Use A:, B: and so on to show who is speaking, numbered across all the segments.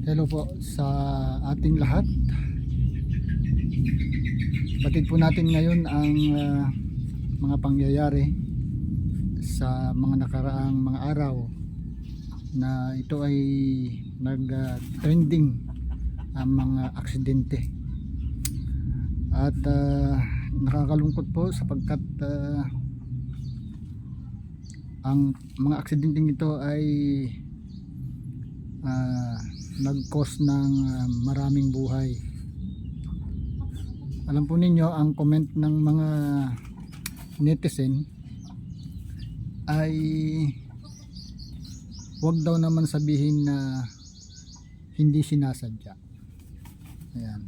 A: Hello po sa ating lahat. Batid po natin ngayon ang ah, mga pangyayari sa mga nakaraang mga araw na ito ay nag-trending ang mga aksidente. At ah, nakakalungkot po sapagkat ah, ang mga aksidenteng ito ay ah, nag-cause ng ah, maraming buhay. Alam po ninyo ang comment ng mga netizen ay wag daw naman sabihin na hindi sinasadya. Ayan.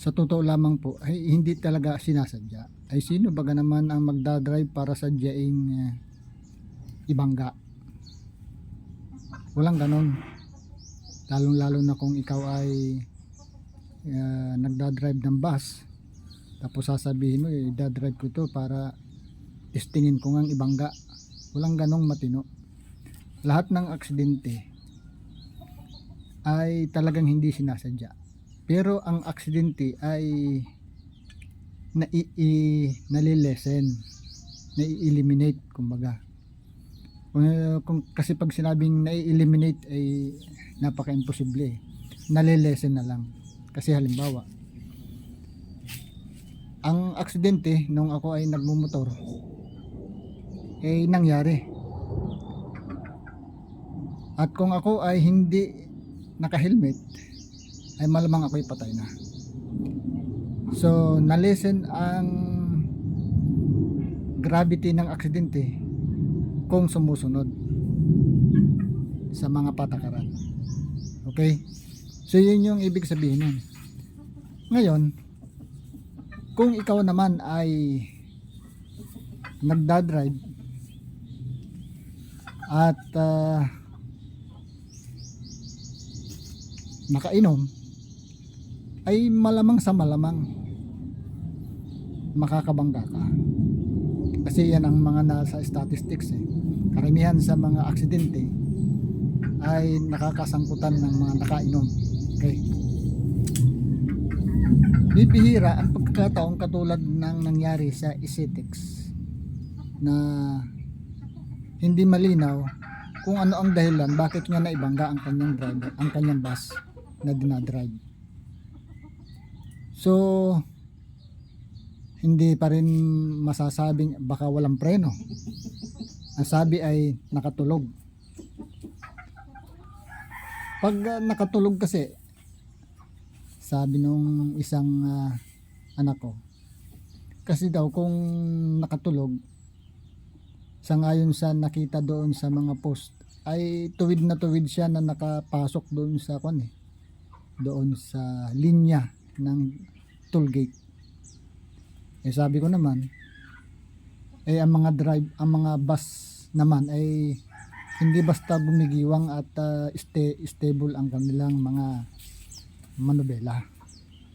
A: Sa totoo lamang po, ay hindi talaga sinasadya. Ay sino baga naman ang magdadrive para sadyaing uh, ibangga? Walang ganon. Lalong lalo na kung ikaw ay uh, nagdadrive ng bus tapos sasabihin mo eh, dadrive ko to para testingin ko ngang ibangga. Walang ganong matino. Lahat ng aksidente ay talagang hindi sinasadya. Pero ang aksidente ay nai nalilesen nai-eliminate kumbaga kung, kasi pag sinabing nai-eliminate ay napaka-imposible eh. nalilesen na lang. Kasi halimbawa ang aksidente nung ako ay nagmumotor eh nangyari. At kung ako ay hindi naka-helmet ay malamang ako'y patay na. So nalesen ang gravity ng aksidente kung sumusunod sa mga patakaran. Okay? So yun yung ibig sabihin nun. Ngayon kung ikaw naman ay nagdadrive at ah, nakainom ay malamang sa malamang makakabangga ka kasi yan ang mga nasa statistics eh. karamihan sa mga aksidente ay nakakasangkutan ng mga nakainom okay bibihira ang pagkakataong katulad ng nangyari sa Isitex na hindi malinaw kung ano ang dahilan bakit nga naibangga ang kanyang driver, ang kanyang bus na dinadrive. So hindi pa rin masasabing baka walang preno. Ang sabi ay nakatulog. Pag ah, nakatulog kasi sabi nung isang ah, anak ko kasi daw kung nakatulog sangayon sa nakita doon sa mga post ay tuwid na tuwid siya na nakapasok doon sa kwan eh doon sa linya ng toll gate eh sabi ko naman eh ang mga drive ang mga bus naman ay hindi basta gumigiwang at ah, sta- stable ang kanilang mga manobela.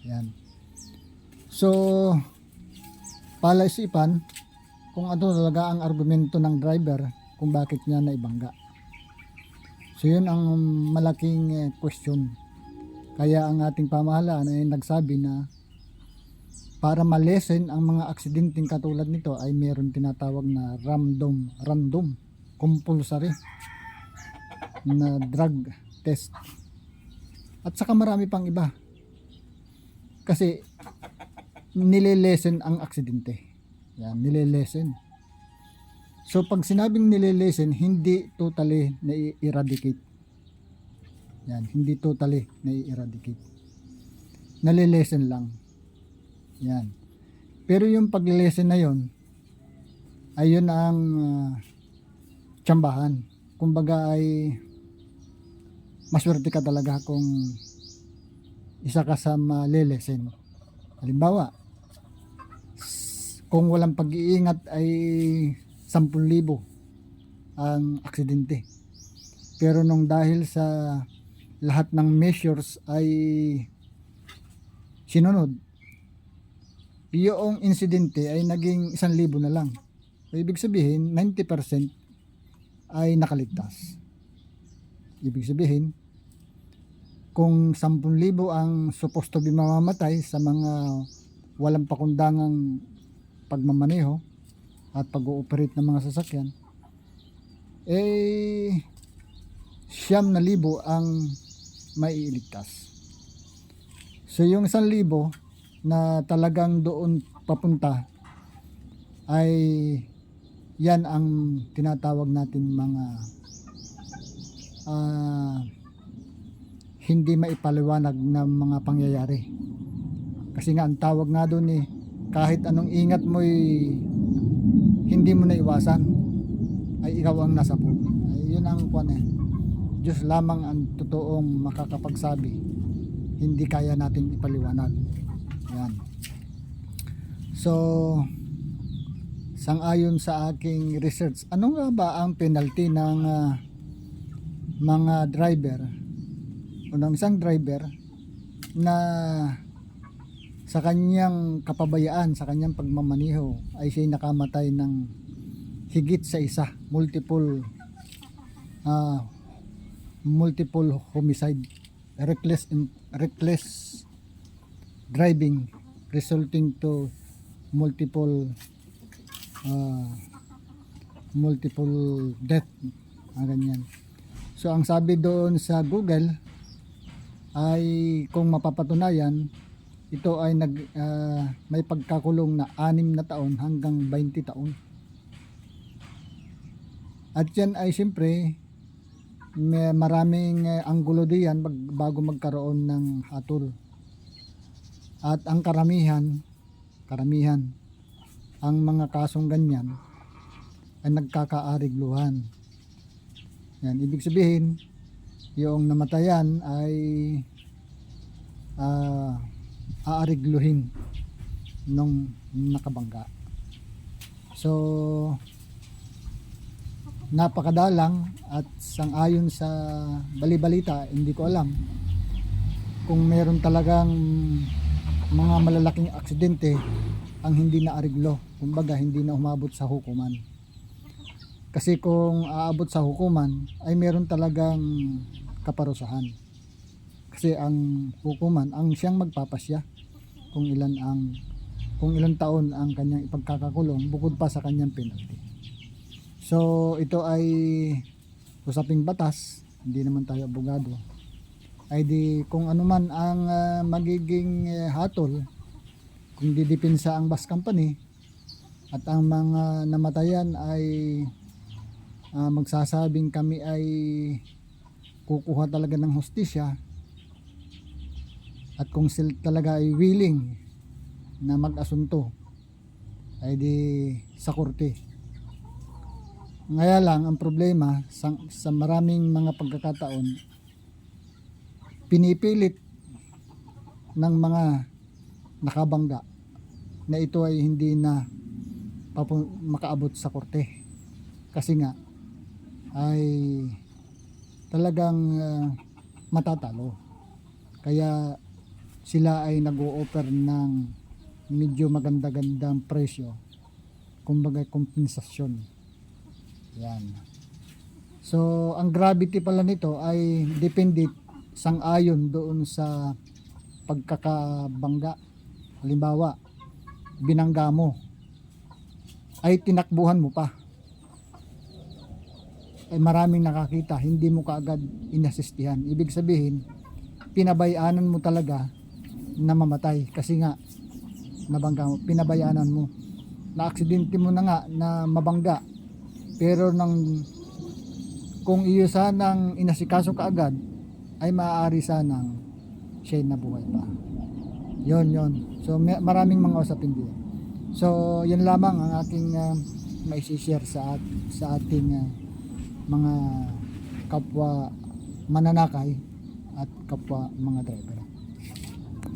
A: Yan. So, palaisipan kung ano talaga ang argumento ng driver kung bakit niya naibangga. So, yun ang malaking eh, question. Kaya ang ating pamahalaan ay nagsabi na para malesen ang mga aksidenteng katulad nito ay meron tinatawag na random random compulsory na drug test at saka marami pang iba. Kasi nilelesen ang aksidente. Yan, nilelesen. So pag sinabing nilelesen, hindi totally na-eradicate. Yan, hindi totally na-eradicate. Nalilesen lang. Yan. Pero yung paglilesen na yon ayun ang uh, tsambahan. Kumbaga ay maswerte ka talaga kung isa ka sa malilesen. Halimbawa, kung walang pag-iingat ay 10,000 ang aksidente. Pero nung dahil sa lahat ng measures ay sinunod, yung insidente ay naging 1,000 na lang. So, ibig sabihin, 90% ay nakaligtas. Ibig sabihin, kung 10,000 ang supposed to be mamamatay sa mga walang pakundangang pagmamaneho at pag-ooperate ng mga sasakyan, eh, siyam na libo ang maiiligtas. So yung isang libo na talagang doon papunta ay yan ang tinatawag natin mga ah, hindi maipaliwanag na mga pangyayari. Kasi nga ang tawag nga doon eh kahit anong ingat mo'y hindi mo na iwasan ay ikaw ang nasa. Ay, yun ang kwan eh. Diyos lamang ang totoong makakapagsabi. Hindi kaya natin ipaliwanag. Yan. So, sangayon sa aking research, ano nga ba ang penalty ng ah, mga driver o ng isang driver na sa kanyang kapabayaan, sa kanyang pagmamaniho ay siya'y nakamatay ng higit sa isa, multiple ah, multiple homicide, reckless reckless driving resulting to multiple ah, multiple death, ah, ganyan. So ang sabi doon sa Google ay kung mapapatunayan ito ay nag ah, may pagkakulong na 6 na taon hanggang 20 taon. At yan ay siyempre may maraming eh, anggulo diyan bag, bago magkaroon ng hatol. At ang karamihan, karamihan, ang mga kasong ganyan ay nagkakaarigluhan. Yan, ibig sabihin, yung namatayan ay ah, aarigluhin nung nakabangga. So, napakadalang at sangayon sa balibalita, hindi ko alam kung meron talagang mga malalaking aksidente ang hindi na ariglo. Kumbaga, hindi na umabot sa hukuman. Kasi kung aabot sa hukuman, ay meron talagang kaparusahan. Kasi ang hukuman, ang siyang magpapasya kung ilan ang kung ilang taon ang kanyang ipagkakakulong bukod pa sa kanyang penalty. So ito ay usaping batas, hindi naman tayo abogado. Ay di kung ano man ang ah, magiging eh, hatol, kung didipinsa ang bus company at ang mga namatayan ay ah, magsasabing kami ay kukuha talaga ng hustisya at kung sila talaga ay willing na mag-asunto ay di sa korte. Ngaya lang ang problema sa, sa maraming mga pagkakataon pinipilit ng mga nakabangga na ito ay hindi na makaabot sa korte. Kasi nga ay talagang ah, matatalo. Kaya sila ay nag-o-offer ng medyo maganda-gandang presyo kumbaga kompensasyon yan so ang gravity pala nito ay depende sang-ayon doon sa pagkakabangga. Halimbawa binangga mo ay tinakbuhan mo pa. Ay maraming nakakita hindi mo kaagad inasistihan. Ibig sabihin pinabayaanan mo talaga na mamatay kasi nga nabangga mo, pinabayaanan mo. Na aksidente mo na nga na mabangga. Pero nang kung iyo sanang inasikaso ka agad ay maaari sanang siya nabuhay pa. Yon yon so may, maraming mga usapin din. So yan lamang ang aking uh, maisishare sa, at, sa ating ah, mga kapwa mananakay at kapwa mga driver